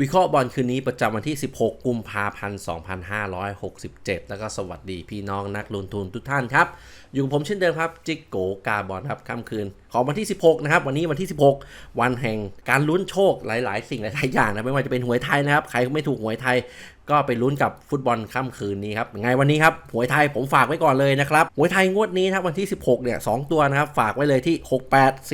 วิเคราะห์บอลคืนนี้ประจำวันที่ 16 กุมภาพันธ์ 2567 แล้วก็สวัสดีพี่น้องนักลงทุนทุกท่านครับ อยู่กับผมเช่นเดิมครับจิกโกกาบอลครับค่ำคืน ของวันที่ 16 นะครับ วันนี้วันที่ 16 วันแห่งการลุ้นโชคหลาย ๆ สิ่งหลาย ๆ อย่างนะไม่ว่าจะเป็นหวยไทยนะครับ ใครไม่ถูกหวยไทยก็ไปลุ้นกับฟุตบอลค่ำคืนนี้ครับไงวันนี้ครับหวยไทยผมฝากไว้ก่อนเลยนะครับหวยไทยงวดนี้นะครับวันที่ 16 เนี่ย 2 ตัวนะครับ ฝากไว้เลยที่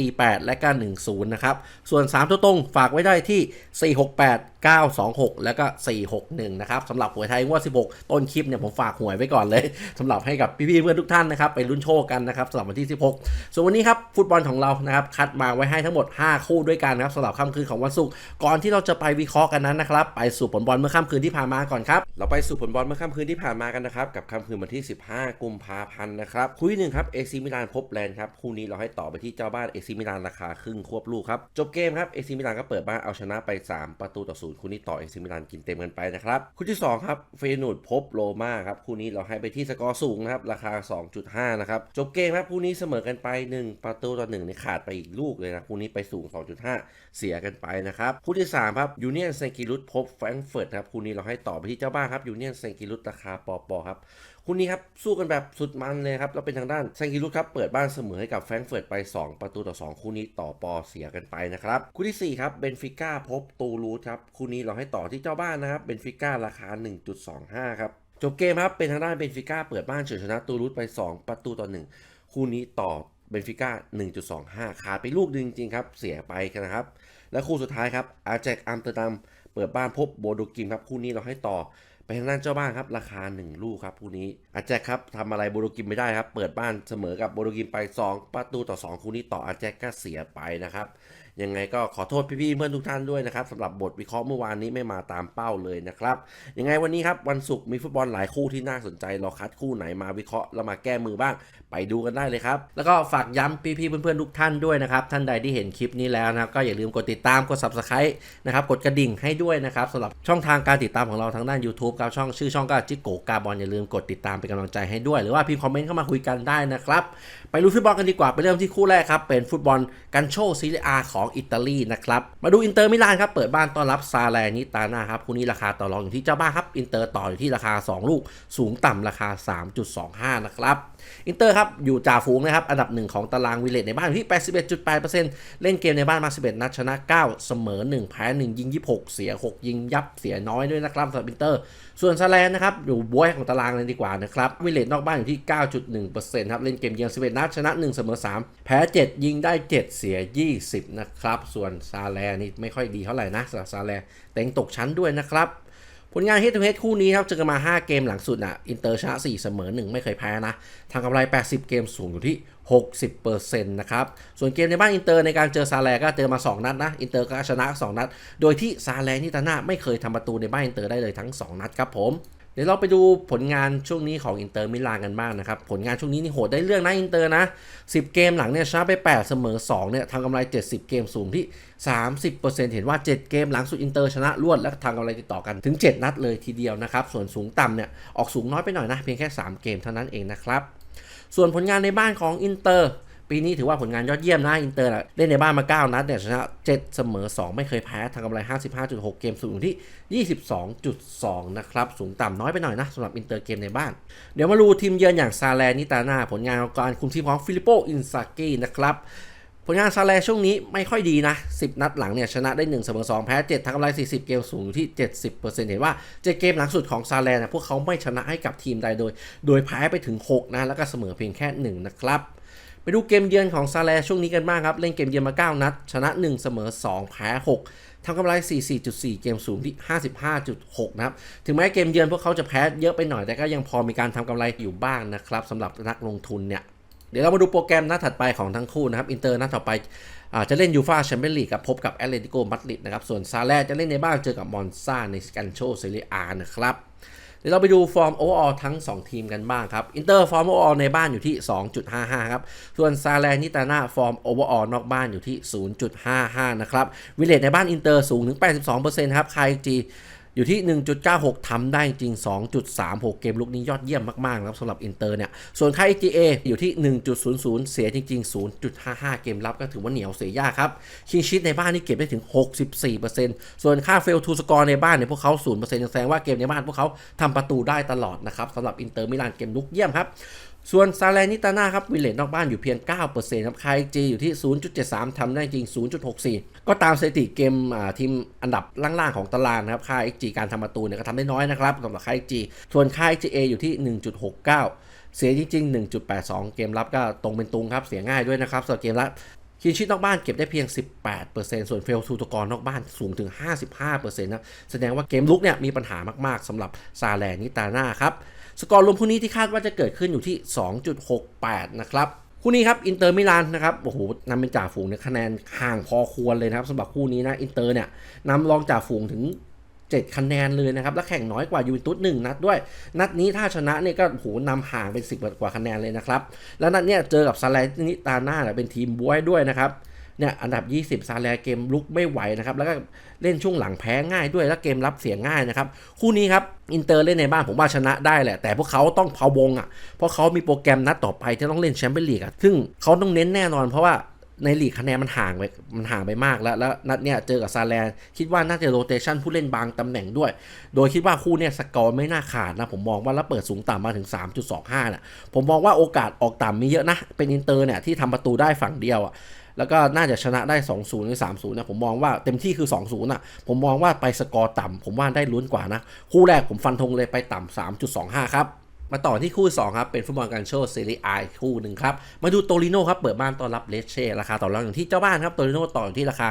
68 48 และก็10 นะครับ ส่วน 3 ตัวตรงฝากไว้ได้ที่ 468 926 แล้วก็ 461 นะครับสำหรับหวยไทยงวด 16 ต้นคลิปเนี่ยผมฝากหวยไว้ก่อนเลยสำหรับให้กับพี่ๆเพื่อนทุกท่านนะครับไปลุ้นโชคกันนะครับสำหรับวันที่ 16 ส่วนวันนี้ครับฟุตบอลของเรานะครับคัดมาไว้ให้ทั้งหมด 5 คู่ด้วยกันนะครับสำหรับค่ำคืนของวันศุกร์ก่อนที่เราจะไปวิเคราะห์กันนั้นนะครับไปสู่ผลบอลเมื่อค่ำคืนที่ผ่านมาก่อนครับเราไปสู่ผลบอลเมื่อค่ำคืนที่ผ่านมากันนะครับกับค่ำคืนวันที่ 15 กุมภาพันธ์นะครับคู่หนึ่งครับเอซิมิลานพบแลนด์ครับคู่นี้เราให้ต่อไปที่เจ้าบ้านเอซิมิลานราคาครึ่งควบลูกครับจบเกมครับเอซิมิลานก็เปิดบ้านเอาชนะไป 3 ประตูต่อศูนย์คู่นี้ต่อเอซิมิลานกินเต็มกันไปนะครับคู่ที่ 2 ครับเฟนูดพบโรม่าครับคู่นี้เราให้ไปที่สกอร์สูงนะครับราคา 2.5 นะครับ จบเกมครับคู่นี้เสมอกันไป 1 ประตูต่อ1นี่ขาดไปอีกลูกเลยนะคู่นี้ไปสูง 2.5 เสียกันไปนะครับคู่ที่ 3 ครับยูเนียนเซนกิรุตพบแฟรงก์เฟิร์ตครับคู่นี้เราให้ต่อไปที่เจ้าบ้านครับยูเนียนเซนกิรุตราคาปอปอครับ คู่นี้ครับสู้กันแบบสุดมันเลยครับ แล้วเป็นทางด้านแซงกิรุตครับเปิดบ้านเสมอให้กับแฟรงก์เฟิร์ตไป 2 ประตูต่อ 2 คู่นี้ต่อปอเสียกันไปนะครับ คู่ที่ 4 ครับเบนฟิก้าพบตูรูสครับ คู่นี้เราให้ต่อที่เจ้าบ้านนะครับเบนฟิก้าราคา 1.25 ครับ จบเกมครับเป็นทางด้านเบนฟิก้าเปิดบ้านเฉือนชนะตูรูสไป 2 ประตูต่อ 1 คู่นี้ต่อเบนฟิก้า 1.25 ขาดไปลูกหนึงจริงครับเสียไปนะครับและคู่สุดท้ายครับอาแจกอัมเตอร์ดัมเปิดบ้านพบโบโดกิมครับคู่นี้เราให้ต่อ ไปทางด้านเจ้าบ้านครับ ราคา 1 ลูกครับคู่นี้อาแจ็คครับทำอะไรโบโดกิมไม่ได้ครับ เปิดบ้านเสมอกับโบโดกิมไป 2 ประตูต่อ 2 คู่นี้ต่ออาแจ็คก็เสียไปนะครับ ยังไงก็ขอโทษพี่ๆเพื่อนทุกท่านด้วยนะครับสำหรับบทวิเคราะห์เมื่อวานนี้ไม่มาตามเป้าเลยนะครับยังไงวันนี้ครับวันศุกร์มีฟุตบอลหลายคู่ที่น่าสนใจเราคัดคู่ไหนมาวิเคราะห์แล้วมาแก้มือบ้าง ไปดูกันได้เลยครับ แล้วก็ฝากย้ำพี่ๆเพื่อนๆทุกท่านด้วยนะครับท่านใดที่เห็นคลิปนี้แล้วนะครับก็อย่าลืมกดติดตามกด subscribe นะครับกดกระดิ่งให้ด้วยนะครับสำหรับช่องทางการติดตามของเราทางด้าน YouTube กับช่องชื่อช่องก็จิโกกาบอลอย่าลืมกดติดตามเป็นกำลังใจให้ด้วย หรือว่าพิมพ์คอมเมนต์เข้ามาคุยกันได้นะครับไปรู้ฟุตบอลกันดีกว่าไปเริ่มที่คู่แรกครับเป็นฟุตบอลกันโชซีเรียอาของอิตาลีนะครับ มาดูอินเตอร์มิลานครับ เปิดบ้านต้อนรับซาแลนิตาน่าครับ คู่นี้ราคาต่อรองอยู่ที่เจ้าบ้านครับ อินเตอร์ต่ออยู่ที่ราคา 2 ลูก สูงต่ำราคา 3.25 นะครับ อินเตอร์ครับ อยู่จ่าฝูงนะครับ อันดับหนึ่งของตารางวิเลตในบ้านอยู่ที่ 81.8%เล่นเกมในบ้านมา 11 นัดชนะ 9 เสมอ 1 แพ้ 1 ยิง 26 เสีย 6 ยิงยับเสียน้อยด้วยนะครับสำหรับอินเตอร์ ส่วนซาแลนนะครับอยู่บวยของตารางเลยดีกว่านะครับวิเลตนอกบ้านอยู่ที่ 9.1%ครับเล่นเกมเยือน11นัดชนะ 1 เสมอ 3 แพ้ 7 ยิงได้ 7 เสีย 20 นะครับ ส่วนซาแลนี่ไม่ค่อยดีเท่าไหร่นะสำหรับซาแลเต็งตกชั้นด้วยนะครับ ผลงานเฮดทูเฮดคู่นี้ครับเจอกันมา 5 เกมหลังสุดอะอินเตอร์ชนะ4เสมอ 1 ไม่เคยแพ้นะทางกำไร 80 เกมสูงอยู่ที่ 60%นะครับ ส่วนเกมในบ้านอินเตอร์ในการเจอซาแลก็เจอมา 2 นัดนะ อินเตอร์ก็ชนะ 2 นัด โดยที่ซาแลนิตาน่าไม่เคยทำประตูในบ้านอินเตอร์ได้เลยทั้ง 2 นัดครับผม เดี๋ยวเราไปดูผลงานช่วงนี้ของอินเตอร์มิลานกันบ้างนะครับ ผลงานช่วงนี้นี่โหดได้เรื่องนะอินเตอร์นะ 10 เกมหลังเนี่ยชนะไป 8 เสมอ 2 เนี่ยทางกำไร 70 เกมสูงที่ 30%เห็นว่า 7 เกมหลังสุดอินเตอร์ชนะรวดและทางกำไรติดต่อกันถึง 7 นัดเลยทีเดียวนะครับ ส่วนสูงต่ำเนี่ยออกสูงน้อยไปหน่อยนะ เพียงแค่ 3 เกมเท่านั้นเองนะครับ ส่วนผลงานในบ้านของอินเตอร์ ปีนี้ถือว่าผลงานยอดเยี่ยมนะอินเตอร์เล่นในบ้านมา 9 นัดเนี่ยชนะ 7 เสมอ 2 ไม่เคยแพ้ทางกำไร 55.6 เกมสูงที่ 22.2 นะครับ สูงต่ำน้อยไปหน่อยนะสำหรับอินเตอร์เกมในบ้าน เดี๋ยวมาดูทีมเยือนอย่างซาแลนิตาน่าผลงานของการคุมทีมของฟิลิปโปอินซากินะครับผลงานซาแลช่วงนี้ไม่ค่อยดีนะ 10 นัดหลังเนี่ยชนะได้ 1 เสมอ 2 แพ้ 7ทางกำไร 40 เกมสูงอยู่ที่ 70%เห็นว่า 7 เกมหลังสุดของซาแลนะพวกเขาไม่ชนะให้กับทีมใดโดย โดยแพ้ไปถึง 6 นะ แล้วก็เสมอเพียงแค่ 1 นะครับ ไปดูเกมเยือนของซาแลช่วงนี้กันบ้างครับ เล่นเกมเยือนมา 9 นัด ชนะ 1 เสมอ 2 แพ้ 6ทำกำไร 44.4 เกมสูงที่ 55.6 นะครับ ถึงแม้เกมเยือนพวกเขาจะแพ้เยอะไปหน่อยแต่ก็ยังพอมีการทำกำไรอยู่บ้างนะครับสำหรับนักลงทุนเนี่ยเดี๋ยวเรามาดูโปรแกรมนัดถัดไปของทั้งคู่นะครับ อินเตอร์นัดต่อไปอจะเล่นยูฟาแชมเปี้ยนลีกกับพบกับแอตเลติโกมาดริดนะครับ ส่วนซาแลจะเล่นในบ้านเจอกับมอนซาในกันโชเซเรียอานะครับ ดี๋ยวเราไปดูฟอร์มโอเวอร์ออทั้ง 2 ทีมกันบ้างครับ อินเตอร์ฟอร์มโอเวอร์ออในบ้านอยู่ที่ 2.55 ครับ ส่วนซาแลนิตาน่าฟอร์มโอเวอร์ออนอกบ้านอยู่ที่ 0.55 นะครับ วิเลตในบ้านอินเตอร์สูงถึง 82%ครับ คายจี อยู่ที่ 1.96ทำได้จริง 2.36 เกมลุกนี้ยอดเยี่ยมมากๆนะครับสำหรับอินเตอร์เนี่ย ส่วนค่า EGA อยู่ที่ 1.00 เสียจริง ๆ 0.55 เกมรับก็ถือว่าเหนียวเสียยากครับ คิงชิตในบ้านนี่เก็บได้ถึง 64%ส่วนค่าเฟลทูสกอร์ในบ้านเนี่ยพวกเขา0%แสดงว่าเกมในบ้านพวกเขาทำประตูได้ตลอดนะครับสำหรับอินเตอร์มิลานเกมลุกเยี่ยมครับ ส่วนซาเลนิตาน่าครับวิลเลตนอกบ้านอยู่เพียง 9%ครับคายจีอยู่ที่ 0.73 ทำได้จริง 0.64 ก็ตามสถิติเกมทีมอันดับล่างๆของตารางนะครับค่า XG การทำประตูเนี่ยก็ทำได้น้อยนะครับสำหรับค่า XG ส่วนค่า XGA อยู่ที่ 1.69 เสียจริง ๆ 1.82 เกมรับก็ตรงเป็นตุงครับ เสียง่ายด้วยนะครับสำหรับเกมรับคินชิตนอกบ้านเก็บได้เพียง 18%ส่วนเฟลทูตกรนอกบ้านสูงถึง 55%นะแสดงว่าเกมลุกเนี่ยมีปัญหามากๆสำหรับซาแลนิตาน่าครับ สกอร์รวมคู่นี้ที่คาดว่าจะเกิดขึ้นอยู่ที่ 2.68 นะครับคู่นี้ครับอินเตอร์มิลานนะครับโอ้โหนำเป็นจ่าฝูงเนี่ยคะแนนห่างพอควรเลยนะครับสำหรับคู่นี้นะอินเตอร์เนี่ยนำรองจ่าฝูงถึง 7 คะแนนเลยนะครับ และแข่งน้อยกว่ายูเวนตุสหนึ่งนัดด้วย นัดนี้ถ้าชนะเนี่ยก็โอ้โหนำห่างเป็น 10 กว่าคะแนนเลยนะครับ แล้วนัดเนี้ยเจอกับซาเลนิตาน่าเนี่ยเป็นทีมบวยด้วยนะครับ เนี่ยอันดับ 20 ซาแลเกมลุกไม่ไหวนะครับ แล้วก็เล่นช่วงหลังแพ้ง่ายด้วย แล้วเกมรับเสียง่ายนะครับ คู่นี้ครับ อินเตอร์เล่นในบ้านผมว่าชนะได้แหละ แต่พวกเขาต้องพะวงอะ เพราะเขามีโปรแกรมนัดต่อไปที่ต้องเล่นแชมเปี้ยนลีกอะ ซึ่งเขาต้องเน้นแน่นอนเพราะว่าในลีกคะแนนมันห่างไปมันห่างไปมากแล้ว แล้วนัดเนี้ยเจอกับซาแลนคิดว่าน่าจะโรเตชันผู้เล่นบางตำแหน่งด้วย โดยคิดว่าคู่เนี้ยสกอร์ไม่น่าขาดนะ ผมมองว่าแล้วเปิดสูงต่ำมาถึง 3.25น่ะผมมองว่าโอกาสออกต่ำมีเยอะนะ เป็นอินเตอร์เนี่ยที่ทำประตูได้ฝั่งเดียวอะ แล้วก็น่าจะชนะได้ 2-0 หรือ 3-0นะผมมองว่าเต็มที่คือ 2-0น่ะผมมองว่าไปสกอร์ต่ำผมว่าได้ลุ้นกว่านะ คู่แรกผมฟันธงเลยไปต่ำ3.25 ครับมาต่อที่คู่ 2 ครับ เป็นฟุตบอลการโชว์เซรีไอคู่หนึ่งครับ มาดูโตริโน่ครับ เปิดบ้านต้อนรับเลเช่ ราคาต่อรองอย่างที่เจ้าบ้านครับ โตริโน่ต่ออยู่ที่ราคา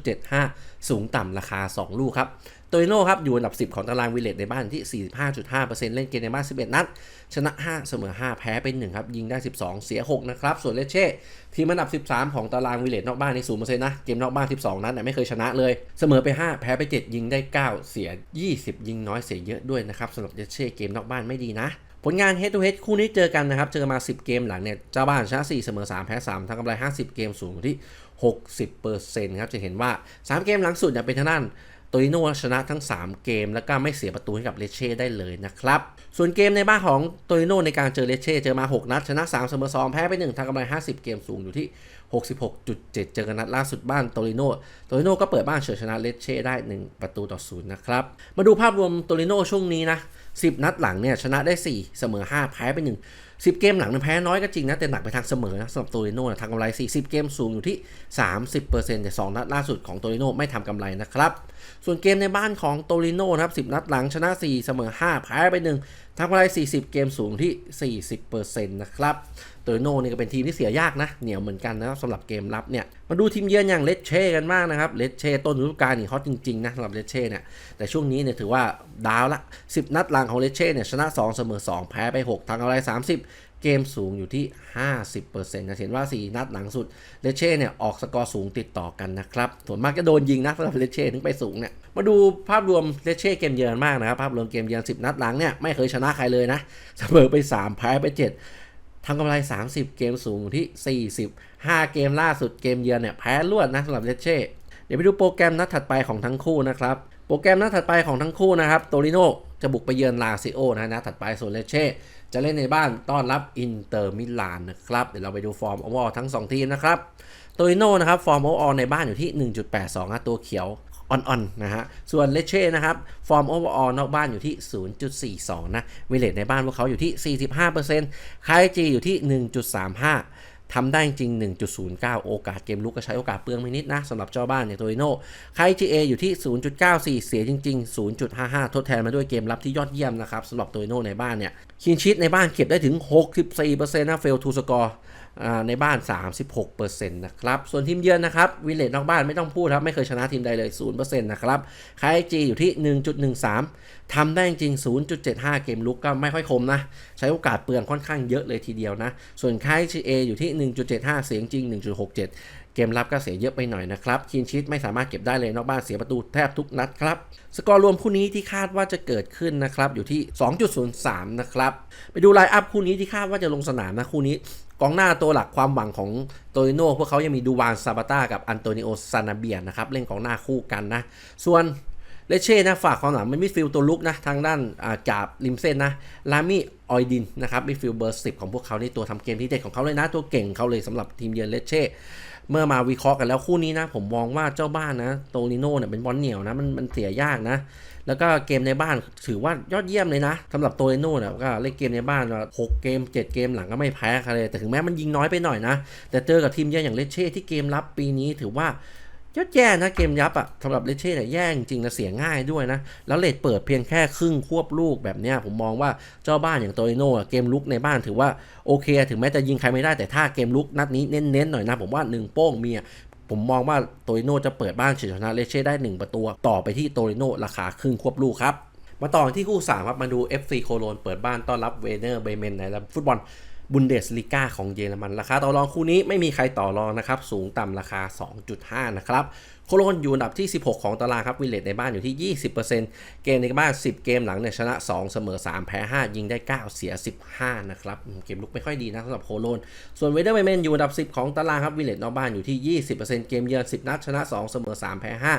0.75 สูงต่ำราคา 2 ลูกครับ โตริโน่ครับอยู่อันดับ 10 ของตารางวิเลตในบ้านที่ 45.5%เล่นเกมในบ้าน 11 นัด ชนะ 5 เสมอ 5 แพ้ไป1ครับ ยิงได้ 12 เสีย 6 นะครับ ส่วนเลเช่ทีมอันดับ 13 ของตารางวิเลตนอกบ้านใน0%นะ เกมนอกบ้าน 12 นัดเนี่ไม่เคยชนะเลย เสมอไป 5 แพ้ไป 7 ยิงได้ 9 เสีย 20 ยิงน้อยเสียเยอะด้วยนะครับสำหรับเลเช่เกมนอกบ้านไม่ดีนะผลงาน head to head คู่นี้เจอกันนะครับ เจอมา 10 เกมหลังเนี่ย เจ้าบ้านชนะ 4 เสมอ 3 แพ้ 3ทำกำไร 50 เกมสูงที่ 60%ครับ จะเห็นว่า 3 เกมหลังสุดเนี่ยเป็นทางด้าน โตริโนชนะทั้ง 3 เกม แล้วก็ไม่เสียประตูให้กับเลเช่ได้เลยนะครับ ส่วนเกมในบ้านของโตริโนในการเจอเลเช่เจอมา 6 นัด ชนะ 3 เสมอ 2 แพ้ไป 1ทำกำไร 50 เกมสูงอยู่ที่ 66.7 เจอกันนัดล่าสุดบ้านโตริโนโตริโนก็เปิดบ้านเฉือนชนะเลเช่ได้ 1 ประตูต่อศูนย์นะครับ มาดูภาพรวมโตริโนช่วงนี้นะ 10 นัดหลังเนี่ยชนะได้ 4 เสมอ 5 แพ้ไป 1 10 เกมหลังนแพ้น้อยก็จริงนะ แต่หนักไปทางเสมอนะสำหรับโตริโน่นะทางกำไร 40 เกมสูงอยู่ที่ 30%แต่2นัดล่าสุดของโตริโน่ไม่ทำกำไรนะครับ ส่วนเกมในบ้านของโตริโน่นะครับ10 นัดหลังชนะ 4 เสมอ 5 แพ้ไป 1ทำกำไร 40 เกมสูงที่ 40%นะครับโตริโน่นี่ก็เป็นทีมที่เสียยากนะ เหนียวเหมือนกันนะครับสำหรับเกมรับเนี่ย มาดูทีมเยือนอย่างเลเช่กันบ้างนะครับ เลเช่ต้นฤดูกาลนี่ฮอตจริงๆนะสำหรับเลเช่เนี่ย แต่ช่วงนี้เนี่ยถือว่าดาวละ 10 นัดหลังของเลเช่เนี่ยชนะ 2 เสมอ 2 แพ้ไป 6ทางกำไร 30 เกมสูงอยู่ที่ 50%จะเห็นว่า 4 นัดหลังสุด เลเช่เนี่ยออกสกอร์สูงติดต่อกันนะครับ ส่วนมากจะโดนยิงนะสำหรับเลเช่ถึงไปสูงเนี่ย มาดูภาพรวมเลเช่เกมเยือนมากนะครับ ภาพรวมเกมเยือน 10 นัดหลังเนี่ยไม่เคยชนะใครเลยนะ เสมอไป 3 แพ้ไป 7 ทำกำไร 30 เกมสูงอยู่ที่40 5เกมล่าสุดเกมเยือนเนี่ยแพ้รวดนะสำหรับเลเช่เดี๋ยวไปดูโปรแกรมนัดถัดไปของทั้งคู่นะครับ โปรแกรมนัดถัดไปของทั้งคู่นะครับโตริโนจะบุกไปเยือนลาซิโอนะนัดถัดไปส่วนเลเช่จะเล่นในบ้านต้อนรับอินเตอร์มิลานนะครับ เดี๋ยวเราไปดูฟอร์มโอเวอร์ทั้ง 2 ทีมนะครับโตริโนนะครับฟอร์มโอเวอร์ในบ้านอยู่ที่ 1.82นะตัวเขียว อ่อนๆนะฮะ ส่วนเลเช่นะครับ ฟอร์มโอเวอร์ออลนอกบ้านอยู่ที่ 0.42 นะวิเลตในบ้านพวกเขาอยู่ที่ 45%คายจีอยู่ที่ 1.35ทำได้จริง 1.09 โอกาสเกมลุกก็ใช้โอกาสเปลืองไปนิดนะสำหรับเจ้าบ้านอย่างโตริโน่ไคจีเออยู่ที่ 0.94 เสียจริง ๆ 0.55 ทดแทนมาด้วยเกมรับที่ยอดเยี่ยมนะครับสำหรับโตริโน่ในบ้านเนี่ย คินชิตในบ้านเก็บได้ถึง 64%นะเฟลทูสกอร์ ในบ้าน 36%นะครับ ส่วนทีมเยือนนะครับวิลเลตนอกบ้านไม่ต้องพูดครับ ไม่เคยชนะทีมใดเลย 0%นะครับไคจีอยู่ที่ 1.13ทำได้จริง 0.75 เกมลุกก็ไม่ค่อยคมนะ ใช้โอกาสเปลืองค่อนข้างเยอะเลยทีเดียวนะ ส่วนไคจีเออยู่ที่ 1.75 เสียงจริง 1.67เกมรับก็เสียเยอะไปหน่อยนะครับคีนชิตไม่สามารถเก็บได้เลยนอกบ้านเสียประตูแทบทุกนัดครับ สกอร์รวมคู่นี้ที่คาดว่าจะเกิดขึ้นนะครับ อยู่ที่ 2.03 นะครับ ไปดูไลน์อัพคู่นี้ที่คาดว่าจะลงสนามนะคู่นี้ กองหน้าตัวหลักความหวังของโตริโน่พวกเขายังมีดูวานซาบาต้ากับอันโตนิโอซานาเบียนะครับเล่นกองหน้าคู่กันนะ ส่วนเลเช่นะฝากความหลังเป็นมิดฟิลด์ตัวลุกนะทางด้านกาจาบริมเส้นนะลามีออยดินนะครับมิดฟิลด์เบอร์สิบของพวกเขานี่ตัวทำเกมที่เด็ดของเขาเลยนะตัวเก่งเขาเลยสำหรับทีมเยือนเลเช่ เมื่อมาวิเคราะห์กันแล้วคู่นี้นะ ผมมองว่าเจ้าบ้านนะโตลิโน่เนี่ยเป็นบอลเหนียวนะมันมันเสียยากนะ แล้วก็เกมในบ้านถือว่ายอดเยี่ยมเลยนะสำหรับโตลิโน่เนี่ยก็เล่นเกมในบ้านหกเกม 7 เกมหลังก็ไม่แพ้ใครเลยแต่ถึงแม้มันยิงน้อยไปหน่อยนะ แต่เจอกับทีมเยือนอย่างเลเช่ที่เกมรับปีนี้ถือว่า ยอดแย่นะเกมยับอะสำหรับเลเช่เนี่ยแย่จริงนะเสียง่ายด้วยนะ แล้วเลดเปิดเพียงแค่ครึ่งควบลูกแบบเนี้ยผมมองว่าเจ้าบ้านอย่างโตนิโน่เกมลุกในบ้านถือว่าโอเค ถึงแม้จะยิงใครไม่ได้แต่ถ้าเกมลุกนัดนี้เน้นๆหน่อยนะ ผมว่าหนึ่งโป้งมีอะผมมองว่าโตริโน่จะเปิดบ้านเฉยชนะเลเช่ได้ 1 ประตูต่อไปที่โตริโน่ราคาครึ่งควบลูกครับมาต่อที่คู่3ครับมาดู FC โคโลนเปิดบ้านต้อนรับเวเนอร์เบเมนในฟุตบอล บุนเดสลีกาของเยอรมัน ราคาต่อรองคู่นี้ไม่มีใครต่อรองนะครับ สูงต่ำราคา 2.5 นะครับ โคโลนอยู่อันดับที่ 16 ของตารางครับวิเลตในบ้านอยู่ที่ 20%เกมในบ้าน 10 เกมหลังเนี่ยชนะ 2 เสมอ 3 แพ้ 5 ยิงได้ 9 เสีย 15 นะครับ เกมลุกไม่ค่อยดีนะสำหรับโคโลน ส่วนเวเดอร์เมนอยู่อันดับ 10 ของตารางครับวิเลตนอกบ้านอยู่ที่ 20%เกมเยือน 10 นัดชนะ 2 เสมอ 3 แพ้ 5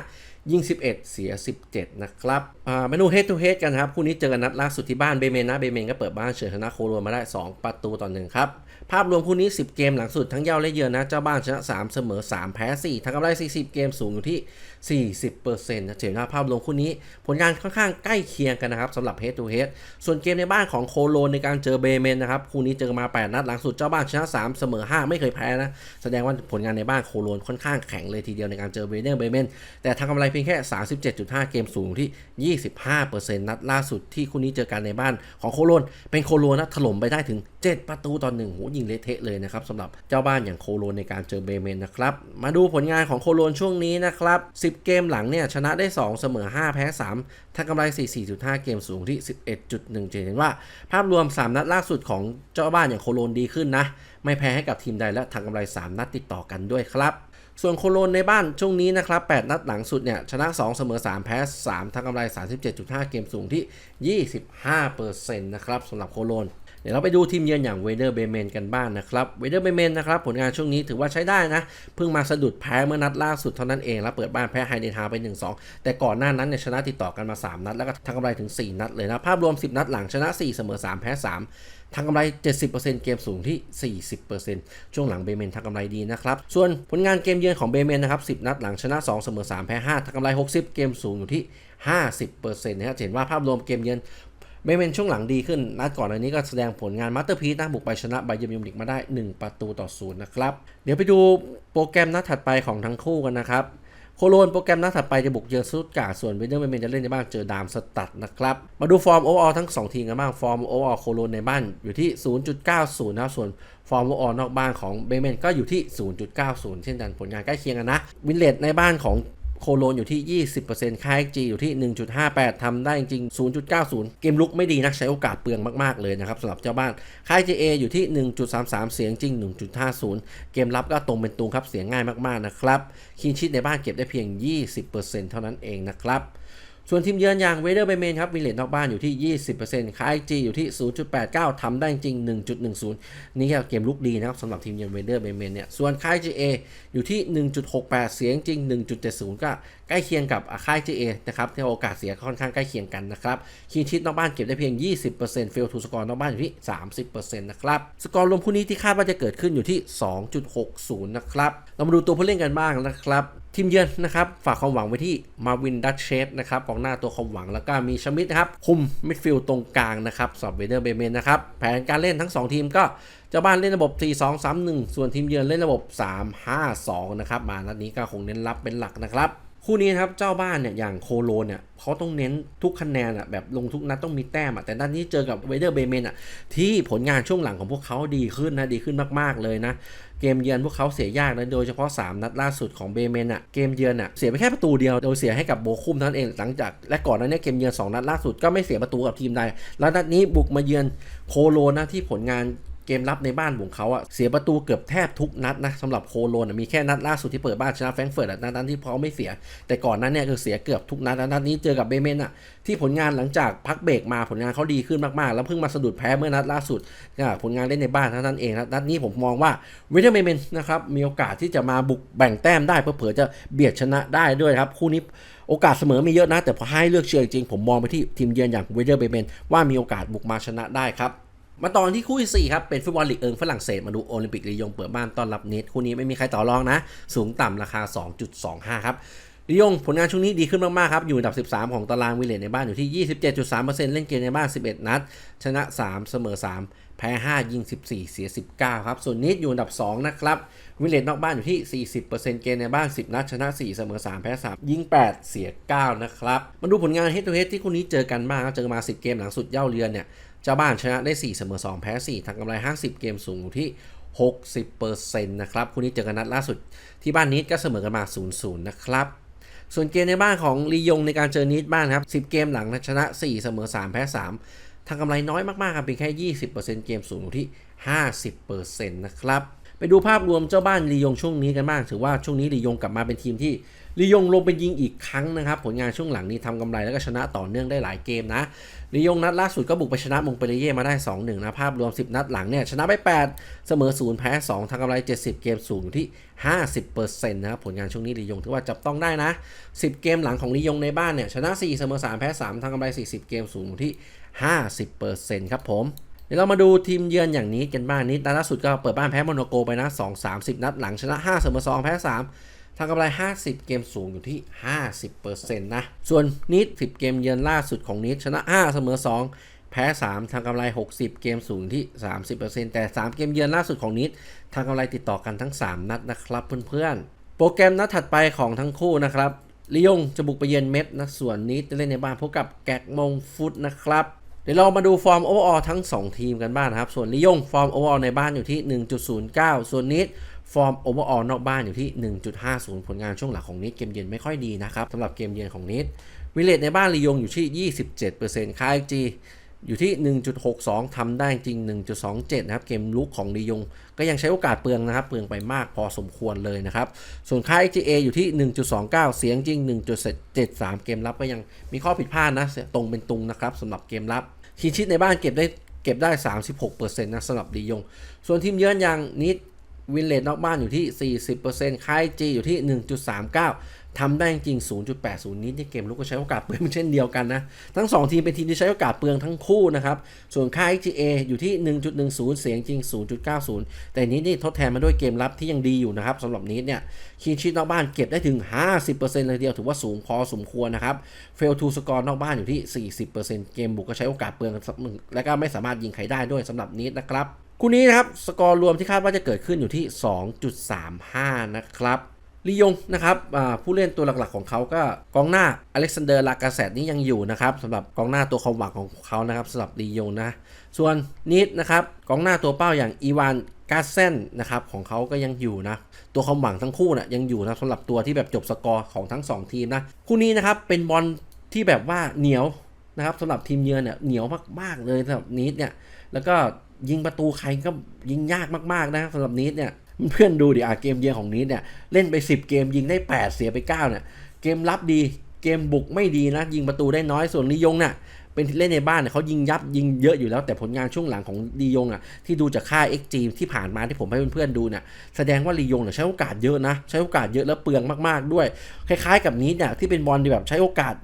ยิง 11 เสีย 17 นะครับอ่ามนู head to head กันครับ คู่นี้เจอกันนัดล่าสุดที่บ้านเบเมนนะเบเมนก็เปิดบ้านเฉยชนะโคโรมาได้ 2 ประตูต่อหนึ่งครับ ภาพรวมคู่นี้ 10 เกมหลังสุดทั้งเย้าและเยือนนะ เจ้าบ้านชนะ 3 เสมอ 3 แพ้ 4 ทั้งกำไร 40 เกมสูงอยู่ที่ 40%นะเห็นว่าภาพรวมคู่นี้ ผลงานค่อนข้างใกล้เคียงกันนะครับสำหรับ head to head ส่วนเกมในบ้านของโคโลนในการเจอเบเมนนะครับคู่นี้เจอมา 8 นัดหลังสุดเจ้าบ้านชนะ 3 เสมอ 5 ไม่เคยแพ้นะ แสดงว่าผลงานในบ้านโคโลนค่อนข้างแข็งเลยทีเดียวในการเจอเบเนอร์เบเมนแต่ทางกำไรเพียงแค่ 37.5 เกมสูงที่ 25%นัดล่าสุดที่คู่นี้เจอกันในบ้านของโคโลนเป็นโคโลนนะถล่มไปได้ถึง 7 ประตูต่อหนึ่งโหยิงเละเทะเลยนะครับสำหรับเจ้าบ้านอย่างโคโลนในการเจอเบเมนนะครับมาดูผลงานของโคโลนช่วงนี้นะครับ10 เกมหลังเนี่ยชนะได้ 2 เสมอ 5 แพ้3ทางกำไร 44.5 เกมสูงที่ 11.1จะเห็นว่า ภาพรวม 3 นัดล่าสุดของเจ้าบ้านอย่างโคโลนดีขึ้นนะ ไม่แพ้ให้กับทีมใดและทางกำไร 3 นัดติดต่อกันด้วยครับ ส่วนโคโลนในบ้านช่วงนี้นะครับ 8 นัดหลังสุดเนี่ย ชนะ 2 เสมอ 3 แพ้ 3ทางกำไร 37.5 เกมสูงที่ 25%นะครับสำหรับโคโลน เดี๋ยวเราไปดูทีมเยือนอย่างเวเดอร์เบเมนกันบ้างนะครับ เวเดอร์เบเมนนะครับ ผลงานช่วงนี้ถือว่าใช้ได้นะ เพิ่งมาสะดุดแพ้เมื่อนัดล่าสุดเท่านั้นเอง แล้วเปิดบ้านแพ้ไฮเดนทาไป 1-2 แต่ก่อนหน้านั้นเนี่ยชนะติดต่อกันมา 3 นัด แล้วก็ทางกำไรถึง 4 นัดเลยนะ ภาพรวม 10 นัดหลังชนะ 4 เสมอ 3 แพ้ 3 ทางกำไร 70%เกมสูงที่ 40%ช่วงหลังเบเมนทางกำไรดีนะครับ ส่วนผลงานเกมเยือนของเบเมนนะครับ 10 นัดหลังชนะ 2 เสมอ 3 แพ้ 5ทางกำไร 60 เกมสูงอยู่ที่ 50%นะครับเห็นว่าภาพรวมเกมเยือนเบเมนช่วงหลังดีขึ้น นัดก่อนอันนี้ก็แสดงผลงานมาสเตอร์พีซนะบุกไปชนะไบเยอร์มิวนิกมาได้ 1 ประตูต่อศูนย์นะครับ เดี๋ยวไปดูโปรแกรมนัดถัดไปของทั้งคู่กันนะครับ โคโลนโปรแกรมนัดถัดไปจะบุกเยือนสุดการ์ส่วนเบเดอร์เบเมนจะเล่นในบ้านเจอดามสตัดนะครับ มาดูฟอร์มโอเวอร์ทั้ง 2 ทีมกันบ้าง ฟอร์มโอเวอร์โคโลนในบ้านอยู่ที่ 0.90 นะครับส่วนฟอร์มโอเวอร์นอกบ้านของเบเมนก็อยู่ที่ 0.90 เช่นกันผลงานใกล้เคียงกันนะ วินเลตในบ้านของ โคโลนอยู่ที่ 20%ค่าย G อยู่ที่ 1.58ทำได้จริง 0.90 เกมลุกไม่ดีนักใช้โอกาสเปลืองมาก ๆ เลยนะครับสำหรับเจ้าบ้านค่าย JA อยู่ที่ 1.33 เสียงจริง 1.50 เกมรับก็ตรงเป็นตรงครับเสียงง่ายมากๆนะครับคินชิดในบ้านเก็บได้เพียง 20%เท่านั้นเองนะครับ ส่วนทีมเยือนอย่างเวเดอร์เบเมนครับมีเหรียญนอกบ้านอยู่ที่ 20%ค่าย G อยู่ที่ 0.89 ทำได้จริง 1.10 นี่แค่เกมลุกดีนะครับสำหรับทีมเยือนเวเดอร์เบเมนเนี่ย ส่วนค่าย GA อยู่ที่ 1.68 เสียงจริง 1.70 ก็ ใกล้เคียงกับค่าย GA นะครับที่โอกาสเสียค่อนข้างใกล้เคียงกันนะครับคีนชิดนอกบ้านเก็บได้เพียง 20%เฟลทูสกอร์นอกบ้านอยู่ที่ 30%นะครับสกอร์รวมคู่นี้ที่คาดว่าจะเกิดขึ้นอยู่ที่ 2.60 นะครับเรามาดูตัวผู้เล่นกันบ้างนะครับทีมเยือนนะครับฝากความหวังไว้ที่มาวินดัชเชสนะครับกองหน้าตัวความหวังแล้วก็มีชมิดนะครับ คุมมิดฟิลด์ตรงกลางนะครับสำหรับเวเดอร์เบเมนนะครับแผนการเล่นทั้ง 2 ทีมก็เจ้าบ้านเล่นระบบ 4-2-3-1 ส่วนทีมเยือนเล่นระบบ 3-5-2 นะครับมานัดนี้ก็คงเน้นรับเป็นหลักนะครับ คู่นี้ครับเจ้าบ้านเนี่ยอย่างโคโลนเนี่ยเขาต้องเน้นทุกคะแนนอะแบบลงทุกนัดต้องมีแต้มอะแต่ด้านนี้เจอกับเวเดอร์เบเมนอะที่ผลงานช่วงหลังของพวกเขาดีขึ้นนะดีขึ้นมากๆเลยนะเกมเยือนพวกเขาเสียยากนะโดยเฉพาะ 3 นัดล่าสุดของเบเมนอะเกมเยือนอะเสียไปแค่ประตูเดียวโดยเสียให้กับโบคุมเท่านั้นเองหลังจากและก่อนหน้านี้เกมเยือน 2 นัดล่าสุดก็ไม่เสียประตูกับทีมใดแล้วนัดนี้บุกมาเยือนโคโลนะที่ผลงาน กกมรับในบ้านของเขาอะเสียประตูเกือบแทบทุกนัดนะสำหรับโคโลนมีแค่นัดล่าสุดที่เปิดบ้านชนะแฟรงเฟิร์ตนัดนั้นที่เขาไม่เสีย แต่ก่อนนั้นเนี่ยคือเสียเกือบทุกนัดนะนัดนี้เจอกับเบเมนอะที่ผลงานหลังจากพักเบรกมาผลงานเขาดีขึ้นมากๆ แล้วเพิ่งมาสะดุดแพ้เมื่อนัดล่าสุดก็ผลงานเล่นในบ้านเท่านั้นเองนะนัดนี้ผมมองว่าเวเดอร์เบเมนนะครับมีโอกาสที่จะมาบุกแบ่งแต้มได้เพื่อเผื่อจะเบียดชนะได้ด้วยครับคู่นี้โอกาสเสมอมีเยอะนะ แต่พอให้เลือกเชียร์จริงผมมองไปที่ทีมเยือนอย่างเวเดอร์เบเมนว่ามีโอกาสบุกมาชนะได้ครับ มาตอนที่คู่ที่4ครับ เป็นฟุตบอลลีกเอิงฝรั่งเศสมาดูโอลิมปิกลียงเปิดบ้านต้อนรับเนทคู่นี้ไม่มีใครต่อรองนะ สูงต่ำราคา 2.25 ครับลียงผลงานช่วงนี้ดีขึ้นมาก ๆ ครับ อยู่อันดับ 13 ของตารางวิเลตในบ้านอยู่ที่ 27.3%เล่นเกมในบ้าน 11 นัด ชนะ 3 เสมอ 3แพ้5ยิง 14 เสีย 19 ครับ ส่วนนิดอยู่อันดับ 2 นะครับ วิเลตนอกบ้านอยู่ที่ 40%เกมในบ้าน 10 นัด ชนะ 4 เสมอ 3 แพ้ 3 ยิง 8 เสีย 9 นะครับ มาดูผลงาน head to head ที่คู่นี้เจอกันบ้างครับ เจอมา 10 เกมหลังสุดเย่าเยือนเนี่ย เจ้าบ้านชนะได้ 4 เสมอ 2 แพ้ 4ทางกำไร 50 เกมสูงอยู่ที่ 60%นะครับคู่นี้เจอกันนัดล่าสุดที่บ้านนิดก็เสมอกันมา 0-0 นะครับ ส่วนเกมในบ้านของลียงในการเจอนิดบ้านครับ 10 เกมหลังชนะ 4 เสมอ 3 แพ้ 3ทางกำไรน้อยมากๆครับเพียงแค่ 20%เกมสูงอยู่ที่ 50%นะครับไปดูภาพรวมเจ้าบ้านลียงช่วงนี้กันบ้างถือว่าช่วงนี้ลียงกลับมาเป็นทีมที่ ลียงลงไปยิงอีกครั้งนะครับ ผลงานช่วงหลังนี้ทำกำไรแล้วก็ชนะต่อเนื่องได้หลายเกมนะลียงนัดล่าสุดก็บุกไปชนะมงเปเรเย่มาได้ 2-1 นะ ภาพรวม 10 นัดหลังเนี่ยชนะไป 8 เสมอ 0 แพ้ 2ทางกำไร 70 เกมสูงอยู่ที่ 50%นะครับผลงานช่วงนี้ลียงถือว่าจับต้องได้นะ 10 เกมหลังของลียงในบ้านเนี่ยชนะ 4 เสมอ 3 แพ้ 3ทางกำไร 40 เกมสูงอยู่ที่ 50%ครับผมเดี๋ยวเรามาดูทีมเยือนอย่างนี้กันบ้างนิดนัดล่าสุดก็เปิดบ้านแพ้โมโนโกไปนะ 2 30 นัดหลังชนะ 5 เสมอ 2 แพ้ 3 ทางกำไร 50 เกมสูงอยู่ที่ 50%นะ ส่วนนิด10 เกมเยือนล่าสุดของนิดชนะ 5 เสมอ 2 แพ้ 3ทางกำไร 60 เกมสูงที่ 30%แต่ 3 เกมเยือนล่าสุดของนิดทางกำไรติดต่อกันทั้ง 3 นัดนะครับเพื่อนๆ โปรแกรมนัดถัดไปของทั้งคู่นะครับลิยงจะบุกไปเยือนเม็ดนะ ส่วนนิดจะเล่นในบ้านพบกับแกกมงฟุตนะครับ เดี๋ยวเรามาดูฟอร์มโอเวอร์ออทั้ง 2 ทีมกันบ้างนะครับ ส่วนลิยงฟอร์มโอเวอร์ออในบ้านอยู่ที่ 1.09 ส่วนนิดฟอร์มโอเวอร์ออลนอกบ้านอยู่ที่ 1.50 ผลงานช่วงหลังของนิดเกมเย็นไม่ค่อยดีนะครับสำหรับเกมเย็นของนิดวิเลตในบ้านลียงอยู่ที่ 27%ค่า XG อ อยู่ที่ 1.62ทำได้จริง 1.27 นะครับ เกมลุกของลียง ก็ยังใช้โอกาสเปลืองนะครับ เปลืองไปมากพอสมควรเลยนะครับ ส่วนค่า XGA อยู่ที่ 1.29 เสียงจริง 1.73 เกมรับก็ยังมีข้อผิดพลาดนะ ตรงเป็นตรงนะครับสำหรับเกมรับคีชิตในบ้านเก็บได้เก็บได้ 36%นะสำหรับลียง ส่วนทีมเยือนอย่างนิดวินเลตนอกบ้านอยู่ที่ 40%ค่ายจีอยู่ที่ 1.39 ทำได้จริง 0.80 นิดในเกมลุกก็ใช้โอกาสเปลืองเช่นเดียวกันนะ ทั้ง 2 ทีมเป็นทีมที่ใช้โอกาสเปลืองทั้งคู่นะครับ ส่วนค่า XGA อยู่ที่ 1.10 เสียงจริง 0.90 แต่นิดนี่ทดแทนมาด้วยเกมรับที่ยังดีอยู่นะครับสำหรับนิดเนี่ย คีนชีตนอกบ้านเก็บได้ถึง 50%เลยทีเดียวถือว่าสูงพอสมควรนะครับ เฟลทูสกอร์นอกบ้านอยู่ที่ 40%เกมบุกก็ใช้โอกาสเปลืองและก็ไม่สามารถยิงใครได้ด้วยสำหรับนิดนะครับคู่นี้นะครับสกอร์รวมที่คาดว่าจะเกิดขึ้นอยู่ที่ 2.35 นะครับ ลียงนะครับผู้เล่นตัวหลักๆของเขาก็กองหน้าอเล็กซานเดอร์ลากาเซตนี่ยังอยู่นะครับสำหรับกองหน้าตัวความหวังของเขานะครับสำหรับลียงนะ ส่วนนิดนะครับกองหน้าตัวเป้าอย่างอีวานกาเซนนะครับของเขาก็ยังอยู่นะ ตัวความหวังทั้งคู่นะยังอยู่นะสำหรับตัวที่แบบจบสกอร์ของทั้ง 2 ทีมนะคู่นี้นะครับเป็นบอลที่แบบว่าเหนียวนะครับสำหรับทีมเยือนเนี่ยเหนียวมากๆเลยสำหรับนิดเนี่ยแล้วก็ยิงประตูใครก็ยิงยากมากๆนะสำหรับนิดเนี่ย เพื่อนดูดิอะเกมเยือนของนิดเนี่ยเล่นไป 10 เกมยิงได้ 8 เสียไป9เนี่ยเกมรับดีเกมบุกไม่ดีนะ ยิงประตูได้น้อยส่วนลียงเนี่ยเป็นเล่นในบ้านเนี่ยเขายิงยับยิงเยอะอยู่แล้วแต่ผลงานช่วงหลังของลียงอะที่ดูจากค่า XG ที่ผ่านมาที่ผมให้เพื่อนๆดูเนี่ยแสดงว่าลียงเนี่ยใช้โอกาสเยอะนะ ใช้โอกาสเยอะแล้วเปลืองมากๆด้วย คล้ายๆ กับนี้เนี่ยที่เป็นบอลที่แบบใช้โอกาส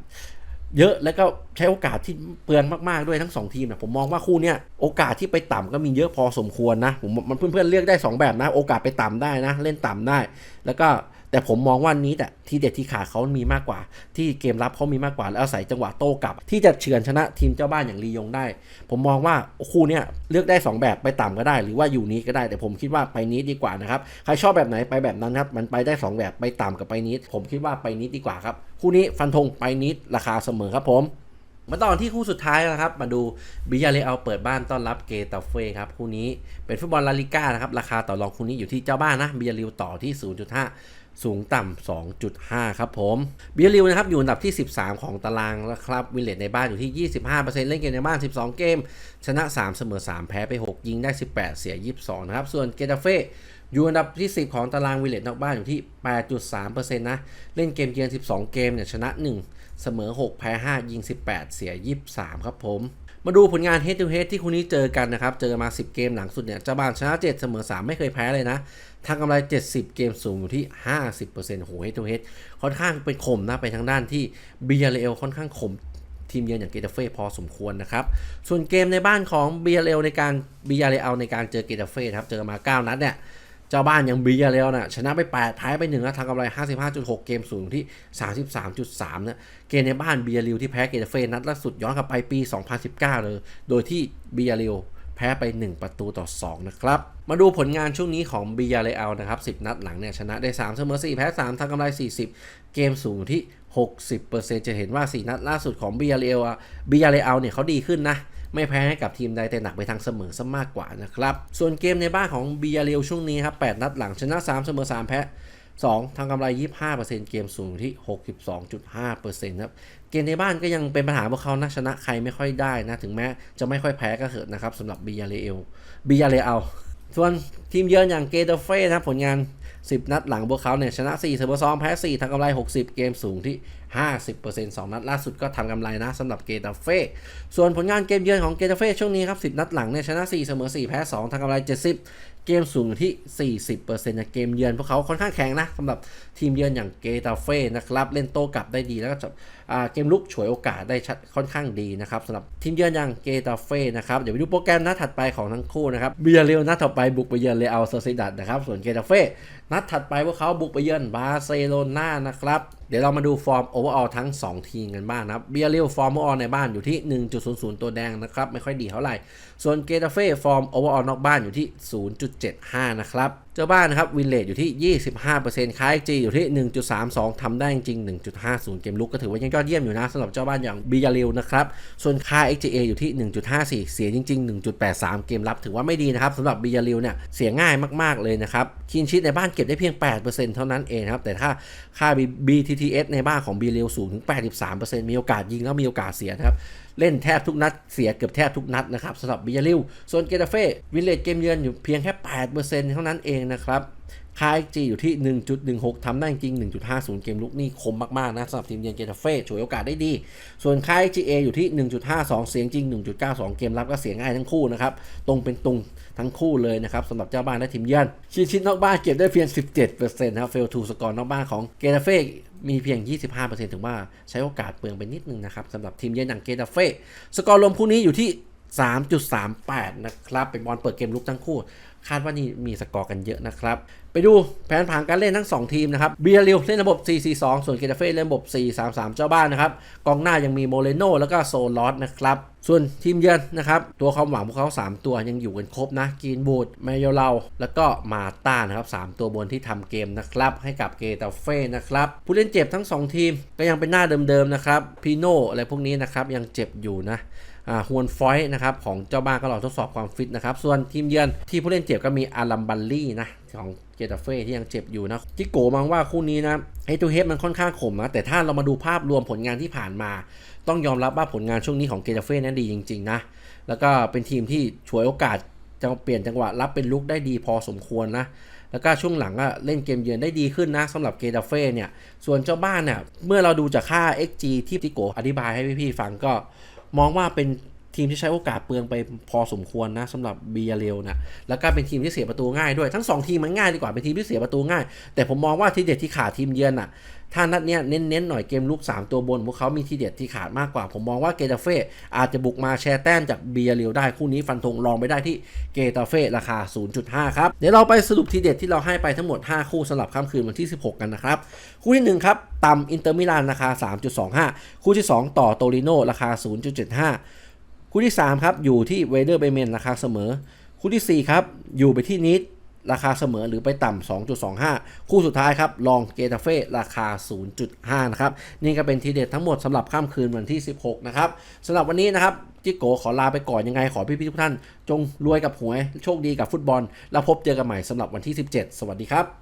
เยอะแล้วก็ใช้โอกาสที่เปลืองมากๆด้วยทั้ง 2 ทีมนะผมมองว่าคู่เนี้ยโอกาสที่ไปต่ำก็มีเยอะพอสมควรนะผมมันเพื่อนๆเลือกได้ 2 แบบนะ โอกาสไปต่ำได้นะ เล่นต่ำได้ แล้วก็ แต่ผมมองว่านี้แต่ที่เด็ดที่ขาดเขามีมากกว่า ที่เกมรับเขามีมากกว่า แล้วอาศัยจังหวะโต้กลับ ที่จะเฉือนชนะทีมเจ้าบ้านอย่างลียงได้ ผมมองว่าคู่เนี้ยเลือกได้ 2 แบบไปต่ำก็ได้ หรือว่าอยู่นี้ก็ได้ แต่ผมคิดว่าไปนี้ดีกว่านะครับ ใครชอบแบบไหนไปแบบนั้นครับมันไปได้ 2 แบบไปต่ำกับไปนี้ ผมคิดว่าไปนี้ดีกว่าครับคู่นี้ฟันธงไปนี้ราคาเสมอครับผมมาต่อที่คู่สุดท้ายนะครับ มาดูบิยาเลเอาเปิดบ้านต้อนรับเกตาเฟ่ครับคู่นี้เป็นฟุตบอลลาลิก้านะครับ ราคาต่อรองคู่นี้อยู่ที่เจ้าบ้านนะบิยาลิวต่อที่ 0.5 สูงต่ำ 2.5 ครับผมเบียริวนะครับอยู่อันดับที่ 13 ของตารางแล้วครับวิเลตในบ้านอยู่ที่ 25%เล่นเกมในบ้าน 12 เกม ชนะ 3 เสมอ 3 แพ้ไป 6 ยิงได้ 18 เสีย 22 นะครับ ส่วนเกตาเฟ่อยู่อันดับที่ 10 ของตารางวิเลตนอกบ้านอยู่ที่ 8.3%นะเล่นเกมเยือน 12 เกมเนี่ยชนะ 1 เสมอ 6 แพ้ 5 ยิง 18 เสีย 23 ครับผม มาดูผลงาน head to head ที่คู่นี้เจอกันนะครับ เจอมา 10 เกมหลังสุดเนี่ยเจ้าบ้านชนะ 7 เสมอ 3 ไม่เคยแพ้เลยนะทางกำไร 70 เกมสูงอยู่ที่ 50%โห head to head ค่อนข้างเป็นข่มนะไปทางด้านที่เบียร์เลค่อนข้างข่มทีมเยือนอย่างเกตาเฟ่พอสมควรนะครับ ส่วนเกมในบ้านของเบียร์เลในการเบียร์เลในการเจอเกตาเฟ่ครับ เจอมา 9 นัดเนี่ย เจ้าบ้านยังเบียร์เอลนะชนะไป 8 แพ้ไป1แล้วทางกำไร 55.6 เกมสูงที่ 33.3นะเกมในบ้านเบียร์เรลที่แพ้เกตาเฟนัดล่าสุดย้อนกลับไปปี 2019 เลย โดยที่เบียร์เรลแพ้ไป 1 ประตูต่อ 2 นะครับ มาดูผลงานช่วงนี้ของบียาเรอัลนะครับ 10 นัดหลังเนี่ยชนะได้ 3 เสมอ 4 แพ้ 3ทางกำไร 40 เกมสูงที่ 60%จะเห็นว่า 4 นัดล่าสุดของบียาเรอัลบียาเรอัลเนี่ยเขาดีขึ้นนะ ไม่แพ้ให้กับทีมใดแต่หนักไปทางเสมอซะมากกว่านะครับ ส่วนเกมในบ้านของบียาเรลช่วงนี้ครับ 8 นัดหลังชนะ 3 เสมอ 3 แพ้ 2ทางกำไร 25%เกมสูงที่ 62.5%ครับ เกมในบ้านก็ยังเป็นปัญหาพวกเขานะชนะใครไม่ค่อยได้นะ ถึงแม้จะไม่ค่อยแพ้ก็เถอะนะครับสำหรับบียาเรเอลบียาเรอัลส่วนทีมเยือนอย่างเกเตเฟ่นะผลงาน 10 นัดหลังพวกเขาเนี่ยชนะ4เสมอ2แพ้4ทำกำไร 60 เกมสูงที่ 50% 2 นัดล่าสุดก็ทำกำไรนะสำหรับเกตาเฟ่ส่วนผลงานเกมเยือนของเกตาเฟ่ช่วงนี้ครับ 10 นัดหลังเนี่ยชนะ4เสมอ4แพ้2ทำกำไร 70 เกมสูงอยู่ที่ 40%นะเกมเยือนพวกเขาค่อนข้างแข็งนะสำหรับทีมเยือนอย่างเกตาเฟ่นะครับเล่นโต้กลับได้ดีแล้วก็เกมลุกฉวยโอกาสได้ชัดค่อนข้างดีนะครับสำหรับทีมเยือนอย่างเกตาเฟ่นะครับเดี๋ยวไปดูโปรแกรมนัดถัดไปของทั้งคู่นะครับเบียร์เรลนัดต่อไปบุกไปเยือนเรอัลโซซิดัดนะครับส่วนเกตาเฟ่นัดถัดไปพวกเขาบุกไปเยือนบาร์เซโลนานะครับเดี๋ยวเรามาดูฟอร์มโอเวอร์ออลทั้ง 2 ทีมกันบ้างนะครับเบียร์เรลฟอร์มโอเวอร์ออลในบ้านอยู่ที่ 1.00 ตัวแดงนะครับไม่ค่อยดีเท่าไหร่ส่วนเกตาเฟ่ฟอร์มโอเวอร์ออลนอกบ้านอยู่ที่ 0.75 นะครับ เจ้าบ้านนะครับวินเลทอยู่ที่ 25%ค่ายจีอยู่ที่ 1.32ทำได้จริง 1.50 เกมลุกก็ถือว่ายังยอดเยี่ยมอยู่นะสำหรับเจ้าบ้านอย่างบียาเรลนะครับ ส่วนค่า XGA อยู่ที่ 1.54 เสียจริง ๆ 1.83 เกมรับถือว่าไม่ดีนะครับสำหรับบียาเรลเนี่ยเสียง่ายมากๆเลยนะครับคินชิตในบ้านเก็บได้เพียง 8%เท่านั้นเองครับแต่ถ้าค่า BTTS ในบ้านของบียาเรลสูงถึง 83%มีโอกาสยิงแล้วมีโอกาสเสียนะครับ เล่นแทบทุกนัด เสียเกือบแทบทุกนัดนะครับสำหรับบิยาริวส่วนเกตาเฟ่วินเลตเกมเยือนอยู่เพียงแค่ 8%เท่านั้นเองนะครับค่า XG อยู่ที่ 1.16 ทำได้จริง 1.50 เกมลุกนี่คมมาก ๆ นะสำหรับทีมเยือนเกตาเฟ่ฉวยโอกาสได้ดี ส่วนค่า XGA อยู่ที่ 1.52 เสียงจริง 1.92 เกมรับก็เสียง่ายทั้งคู่นะครับ ตรงเป็นตรงทั้งคู่เลยนะครับสำหรับเจ้าบ้านและทีมเยือน ชิชิดนอกบ้านเก็บได้เพียง 17%นะครับเฟลทูสกอร์นอกบ้านของเกตาเฟ่ มีเพียง 25%ถึงว่าใช้โอกาสเปลืองไปนิดนึงนะครับสำหรับทีมเยือนอย่างเกตาเฟ่สกอร์รวมคู่นี้อยู่ที่ 3.38 นะครับ เป็นบอลเปิดเกมลุกทั้งคู่คาดว่านี่มีสกอร์กันเยอะนะครับ ไปดูแผนผังการเล่นทั้ง 2 ทีมนะครับเบียริลเล่นระบบ 4-4-2 ส่วนเกตาเฟ่เล่นระบบ 4-3-3 เจ้าบ้านนะครับ กองหน้ายังมีโมเลโนแล้วก็โซลอสนะครับ ส่วนทีมเยือนนะครับ ตัวความหวังพวกเขา 3 ตัวยังอยู่กันครบนะกีนบูดแมโยเลาแล้วก็มาต้านะครับ 3 ตัวบนที่ทำเกมนะครับ ให้กับเกตาเฟ่นะครับ ผู้เล่นเจ็บทั้ง 2 ทีมก็ยังเป็นหน้าเดิมๆนะครับพีโนอะไรพวกนี้นะครับยังเจ็บอยู่นะ ฮวนฟอยนะครับของเจ้าบ้านก็รอทดสอบความฟิตนะครับ ส่วนทีมเยือนที่ผู้เล่นเจ็บก็มีอารัมบัลลี่นะของเกตาเฟ่ที่ยังเจ็บอยู่นะจิโกมองว่าคู่นี้นะไอตูเฮดมันค่อนข้างขมนะแต่ถ้าเรามาดูภาพรวมผลงานที่ผ่านมา ต้องยอมรับว่าผลงานช่วงนี้ของเกตาเฟ่นั้นดีจริงๆนะแล้วก็เป็นทีมที่ฉวยโอกาสจะเปลี่ยนจังหวะรับเป็นลุกได้ดีพอสมควรนะแล้วก็ช่วงหลังก็เล่นเกมเยือนได้ดีขึ้นนะสำหรับเกตาเฟ่เนี่ยส่วนเจ้าบ้านเนี่ยเมื่อเราดูจากค่า XG ที่ติโกอธิบายให้พี่ๆฟังก็ มองว่าเป็น ทีมที่ใช้โอกาสเปลืองไปพอสมควรนะสำหรับเบียเรลนะแล้วก็เป็นทีมที่เสียประตูง่ายด้วยทั้ง 2 ทีมมันง่ายดีกว่าเป็นทีมที่เสียประตูง่าย แต่ผมมองว่าทีเด็ดที่ขาดทีมเยือนอะถ้านัดเนี้ยเน้นๆหน่อยเกมลุก 3 ตัวบนพวกเขามีทีเด็ดที่ขาดมากกว่า ผมมองว่าเกตาเฟ่อาจจะบุกมาแชร์แต้มจากเบียเรลได้คู่นี้ฟันธงลองไปได้ที่เกตาเฟ่ราคา 0.5 ครับเดี๋ยวเราไปสรุปทีเด็ดที่เราให้ไปทั้งหมด 5 คู่สำหรับค่ำคืนวันที่ 16 กันนะครับคู่ที่ 1 ครับต่ำอินเตอร์มิลานราคา 3.25 คู่ที่ 2 ต่อโตริโนราคา 0.75 คู่ที่ 3 ครับ อยู่ที่เวเดอร์เบเมนราคาเสมอ คู่ที่ 4 ครับ อยู่ไปที่นิดราคาเสมอหรือไปต่ำ 2.25 คู่สุดท้ายครับ ลองเกตาเฟ่ราคา 0.5 นะครับ นี่ก็เป็นทีเด็ดทั้งหมดสำหรับค่ำคืนวันที่ 16 นะครับสำหรับวันนี้นะครับ จิโกขอลาไปก่อนยังไงขอพี่ๆทุกท่าน จงรวยกับหวย โชคดีกับฟุตบอล แล้วพบเจอกันใหม่สำหรับวันที่ 17 สวัสดีครับ